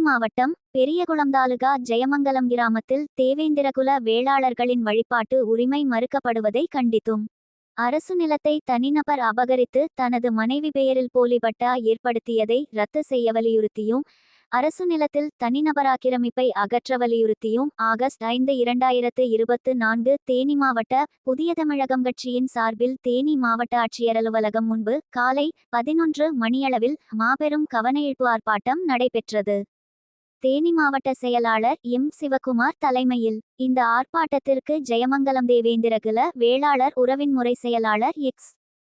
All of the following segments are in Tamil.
மாவட்டம் பெரியகுளம் தாலுகா ஜெயமங்கலம் கிராமத்தில் தேவேந்திரகுல வேளாளர்களின் வழிபாட்டு உரிமை மறுக்கப்படுவதை கண்டித்தும். அரசு நிலத்தை தனிநபர் அபகரித்து தனது மனைவி பெயரில் போலிபட்டா ஏற்படுத்தியதை ரத்து செய்ய வலியுறுத்தியும் அரசு நிலத்தில் தனிநபர் ஆக்கிரமிப்பை அகற்ற வலியுறுத்தியும் ஆகஸ்ட் ஐந்து இரண்டாயிரத்து இருபத்து நான்கு தேனி மாவட்ட புதிய தமிழகம் கட்சியின் சார்பில் தேனி மாவட்ட ஆட்சியர் அலுவலகம் முன்பு காலை பதினொன்று மணியளவில் மாபெரும் கவனஈர்ப்பு ஆர்ப்பாட்டம் நடைபெற்றது. தேனி மாவட்ட செயலாளர் எம். சிவகுமார் தலைமையில் இந்த ஆர்ப்பாட்டத்திற்கு ஜெயமங்கலம் தேவேந்திரகுல வேளாளர் உறவின் முறை செயலாளர் எக்ஸ்.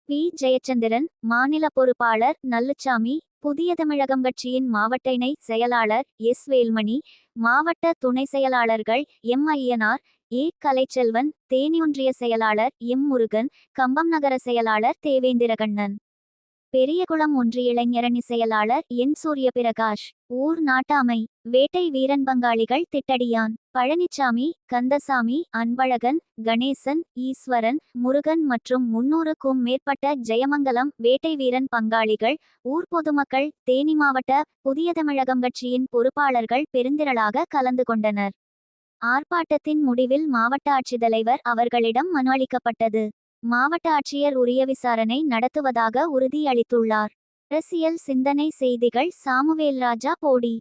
பி. ஜெயச்சந்திரன் மாநில பொறுப்பாளர் நல்லுச்சாமி புதிய தமிழகம் கட்சியின் மாவட்ட இணை செயலாளர் எஸ் வேல்மணி மாவட்ட துணை செயலாளர்கள் எம் ஐயனார் ஏ கலைச்செல்வன் தேனியொன்றிய செயலாளர் எம் முருகன் கம்பம் நகர செயலாளர் தேவேந்திரகண்ணன். பெரியகுளம் ஒன்றிய இளைஞரணி செயலாளர் என். சூரிய பிரகாஷ் ஊர் நாட்டாமை. வேட்டை வீரன் பங்காளிகள் திட்டடியான். பழனிச்சாமி கந்தசாமி அன்பழகன் கணேசன் ஈஸ்வரன் முருகன் மற்றும் முன்னூறுக்கும் மேற்பட்ட ஜெயமங்கலம் வேட்டை வீரன் பங்காளிகள் ஊர் பொதுமக்கள் தேனி மாவட்ட புதிய தமிழகம் கட்சியின் பொறுப்பாளர்கள் பெருந்திரளாக கலந்து கொண்டனர். ஆர்ப்பாட்டத்தின் முடிவில் மாவட்ட ஆட்சித்தலைவர் அவர்களிடம் மனு அளிக்கப்பட்டது. மாவட்ட ஆட்சியர் உரிய விசாரணை நடத்துவதாக உறுதியளித்துள்ளார். அரசியல் சிந்தனை செய்திகள் சாமுவேல் ராஜா போடி.